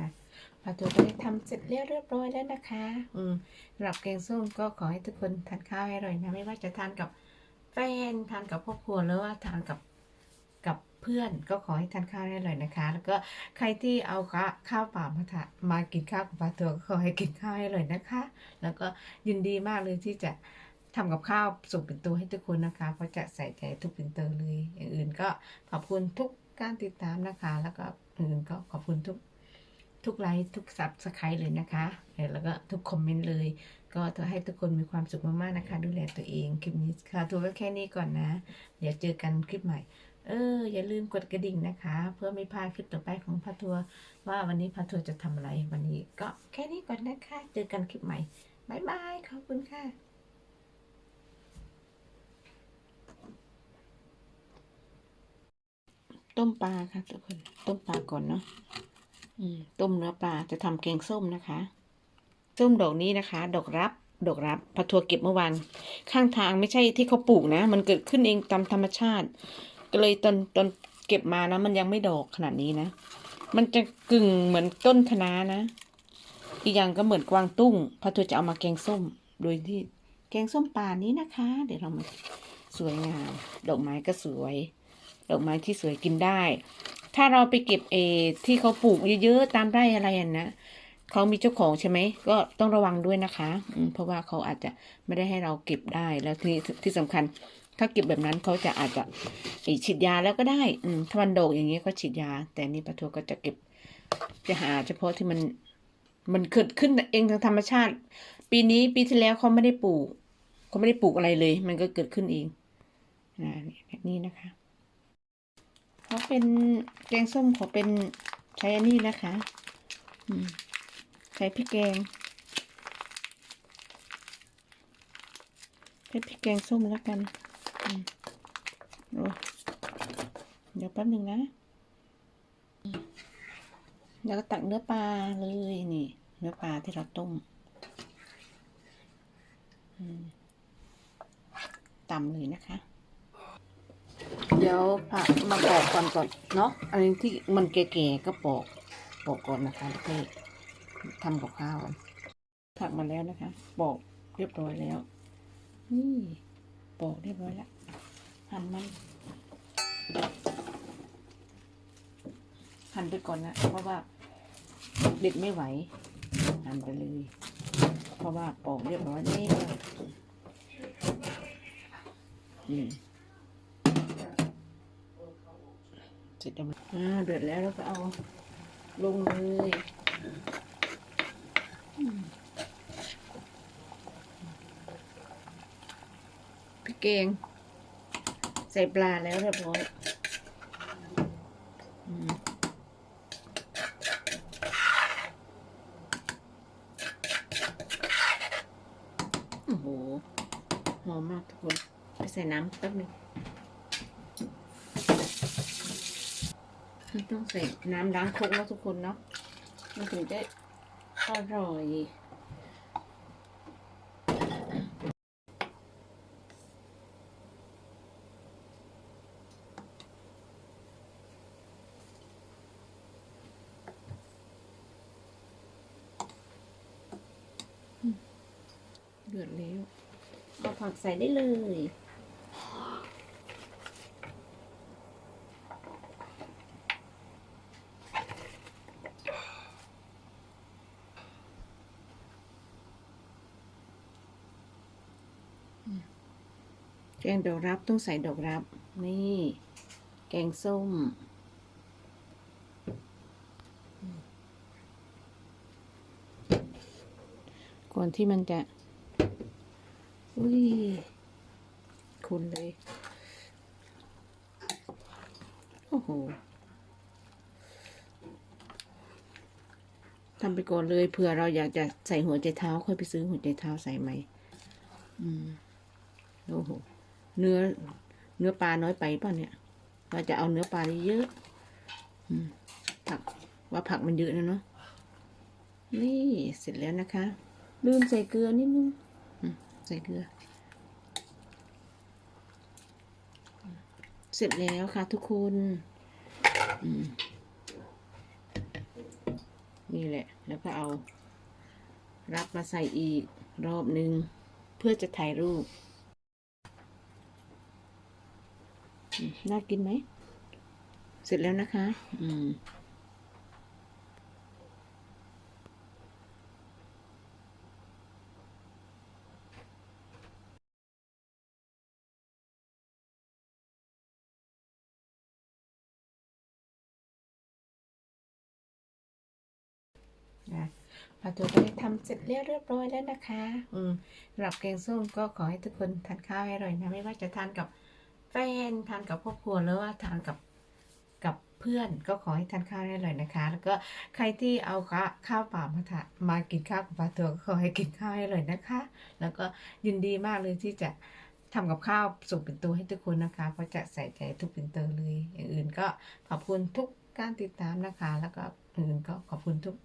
นะปลาทูก็ได้ทำเสร็จเรียบร้อยแล้วนะคะ อืมสำหรับแกงส้มก็ขอให้ทุกคนทานข้าวให้อร่อยนะ ไม่ว่าจะทานกับแฟนทานกับครอบครัวหรือว่าทานกับกับเพื่อนก็ขอให้ทานข้าวให้อร่อยนะคะ แล้วก็ใครที่เอาข้าวเปล่ามาทานมากินข้าวกับปลาทูก็ขอให้กินข้าวให้อร่อยนะคะ แล้วก็ยินดีมากเลยที่จะทำกับข้าวส่งเป็นตัวให้ทุกคนนะคะ เพราะจะใส่ใจทุกเป็นตัวเลย อย่างอื่นก็ขอบคุณทุกการติดตามนะคะ แล้วก็อื่นก็ขอบคุณทุก ทุกไลค์ทุกซับสไครต์เลยนะคะแล้วก็ทุกคอมเมนต์เลย ก็จะให้ทุกคนมีความสุขมากๆนะคะ ดูแลตัวเองคลิปนี้ค่ะทูก็แค่นี้ก่อนนะ เดี๋ยวเจอกันคลิปใหม่ เออ อย่าลืมกดกระดิ่งนะคะ เพื่อไม่พลาดคลิปต่อไปของพาทัวร์ว่าวันนี้พาทัวร์จะทำอะไรวันนี้ ก็แค่นี้ก่อนนะคะ เจอกันคลิปใหม่บายบายขอบคุณค่ะต้มปลาค่ะทุกคน ต้มปลาก่อนเนาะ ต้มเนื้อปลาจะทำแกงส้มนะคะ ส้มดอกนี้นะคะ ดอกรับดอกรับพะทัวเก็บเมื่อวานข้างทางไม่ใช่ที่เขาปลูกนะ มันเกิดขึ้นเองตามธรรมชาติ ก็เลยตอนตอนเก็บมานะมันยังไม่ดอกขนาดนี้นะ มันจะกึ่งเหมือนต้นคะน้านะ อีกอย่างก็เหมือนกวางตุ้งพะทัวจะเอามาแกงส้ม โดยที่แกงส้มป่านี้นะคะ เดี๋ยวเรามาสวยงาม ดอกไม้ก็สวย ดอกไม้ที่สวยกินได้ ถ้าเราไปเก็บเอที่เขาปลูกเยอะๆตามไร่อะไรอะนะเขามีเจ้าของใช่ไหมก็ต้องระวังด้วยนะคะเพราะว่าเขาอาจจะไม่ได้ให้เราเก็บได้แล้วที่ที่สำคัญ ถ้าเก็บแบบนั้นเขาจะอาจจะฉีดยาแล้วก็ได้อืถ้ามันโดกอย่างนี้ก็ฉีดยา แต่นี่ปลาทูก็จะเก็บจะหาเฉพาะที่มันมันเกิดขึ้นเองทางธรรมชาติ ปีนี้ปีที่แล้วเขาไม่ได้ปลูกเขาไม่ได้ปลูกอะไรเลย มันก็เกิดขึ้นเองนะแบบนี้นะคะ ขาเป็นแกงส้มเขาเป็นใช้อันนี้นะคะใช้พริกแกงใช้พริกแกงส้มแล้วกันอืมโอ้เดี๋ยวแป๊บหนึ่งนะ แล้วก็ตักเนื้อปลาเลยนี่ เนื้อปลาที่เราต้มอืมตำเลยนะคะ ดี๋ยวผักมาปอกก่อนก่อนเนาะอันนี้ที่มันแก่ๆก็ปอกปอกก่อนนะคะแล้วก็ทำกับข้าวผักมาแล้วนะคะ ปอกเรียบร้อยแล้ว นี่ปอกเรียบร้อยแล้วหั่นมันหั่นไปก่อนนะเพราะว่าเด็ดไม่ไหวหั่นไปเลย เพราะว่าปอกเรียบร้อยแล้วนี่ เสร็จแล้วอ่าเดือดแล้วเราก็เอาลงเลยพริกแกง ใส่ปลาแล้วเรียบร้อยโอ้โห หอมมากทุกคน ไปใส่น้ำแป๊บนึง มันต้องใส่น้ำล้างครกแล้วทุกคนเนาะมันถึงจะอร่อยเดือดแล้วเอาผักใส่ได้เลย แกงดอกรับต้องใส่ดอกรับ นี่ แกงส้ม ก่อนที่มันจะ อุ้ยคุณเลย โอ้โหทำไปก่อนเลยเผื่อเราอยากจะใส่หัวใจเท้า ค่อยไปซื้อหัวใจเท้าใส่ใหม อืม โอ้โห เนื้อ เนื้อปลาน้อยไปป่ะเนี่ยว่าจะเอาเนื้อปลาเยอะๆอืมผักว่าผักมันเยอะนะเนาะ นี่เสร็จแล้วนะคะ ลืมใส่เกลือนิดนึงอืมใส่เกลือ เสร็จแล้วค่ะทุกคนอืมนนี่แหละ แล้วก็เอา รับมาใส่อีกรอบหนึ่งเพื่อจะถ่ายรูปอืม น่ากินไหม เสร็จแล้วนะคะ อืมนะปลาทูก็ได้ทำเสร็จเรียบเรียบร้อยแล้วนะคะ อืมสำหรับแกงส้มก็ขอให้ทุกคนทานข้าวให้อร่อยนะ ไม่ว่าจะทานกับ แฟนทานกับครอบครัวหรือว่าทานกับกับเพื่อนก็ขอให้ทานข้าวให้อร่อยนะคะ แล้วก็ใครที่เอาข้าวเปล่ามาทานมากินข้าวกับปลาทูก็ขอให้กินข้าวให้อร่อยนะคะ แล้วก็ยินดีมากเลยที่จะทำกับข้าวส่งเป็นตัวให้ทุกคนนะคะ เพราะจะใส่ใจทุกเป็นตัวเลย อย่างอื่นก็ขอบคุณทุกการติดตามนะคะ แล้วก็อื่นก็ขอบคุณทุก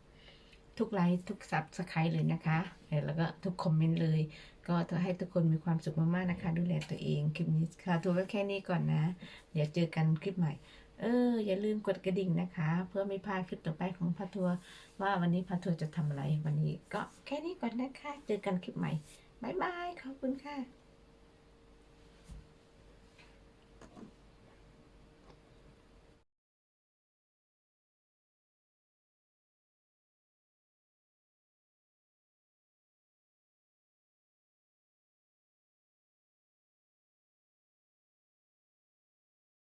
ทุกไลค์ทุกซับสไครต์เลยนะคะ แล้วก็ทุกคอมเมนต์เลย ก็ขอให้ทุกคนมีความสุขมากๆนะคะ ดูแลตัวเองคลิปนี้ค่ะทูไว้แค่นี้ก่อนนะ เดี๋ยวเจอกันคลิปใหม่ เออ อย่าลืมกดกระดิ่งนะคะ เพื่อไม่พลาดคลิปต่อไปของพาทัวร์ว่าวันนี้พาทัวร์จะทำอะไรวันนี้ ก็แค่นี้ก่อนนะคะ เจอกันคลิปใหม่บายบายขอบคุณค่ะ